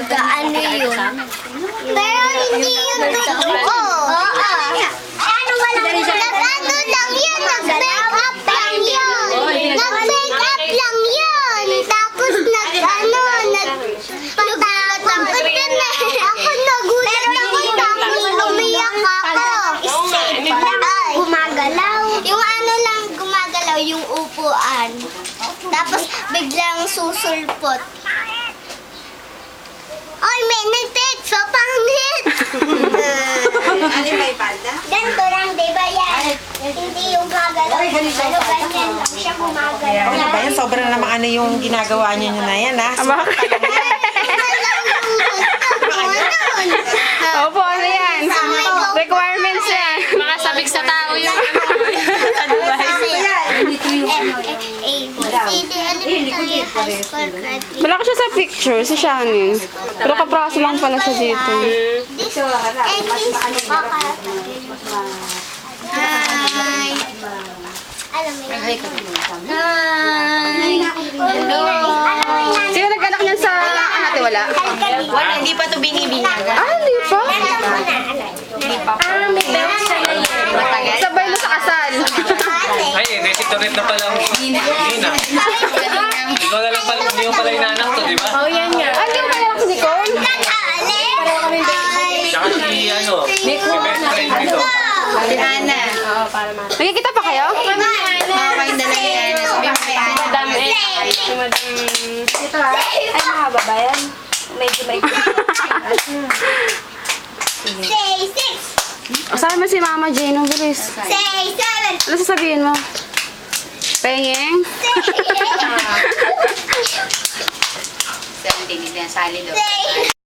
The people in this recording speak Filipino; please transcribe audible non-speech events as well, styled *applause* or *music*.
Nag-ano yun. Pero hindi yun totoo. Oo. Ano wala Nag-ano lang yun. Nag-make up lang yun. Nag-make up lang yun. Tapos nag-ano, nag... Pagkatapos na ako nagulat ako tapos umiyak ako. Ay, gumagalaw. Yung ano lang gumagalaw, yung upuan. Tapos biglang susulpot. Ay, may sa pangit. Ano may panda? Ganito lang, di ba yan? Hindi yung gagalaw. Ano, ganyan siya gumagalaw. Ano ba yan? Sobra na naman ano yung ginagawa niyo na yan, ha? Opo, ano yan? Requirements yan. Makasabik sa tao yung Wala ko siya sa picture, si Shannon. Pero kapraso lang pala siya dito. Hi. Alam mo yun? Hi. Hello. Sino nag-anak niyan sa anate wala? Wala, hindi pa ito binibinyaga. Ah, hindi pa. Ah, may belt siya na yan. Sabay mo sa kasal. Ay, recitoret na pala ang Nina. *laughs* Ikaw na lang pala, hindi mo pala inaanak to, di ba? Ah, hindi mo kaya si Nicole? Kakali. Ay. Tsaka si, ano, si best friend dito. Si Ana. Nagkikita pa kayo? Oh, may dala yan. Sabi mo kay Ana. Madam eh. Si Madam... Ito ha? Ay, mahaba ba yan? Medyo may... Say six. Kasama si Mama Jane, ang bilis. Say seven. Ano sasabihin mo? Pengeng? Seventeen, hindi yan. Sali. Say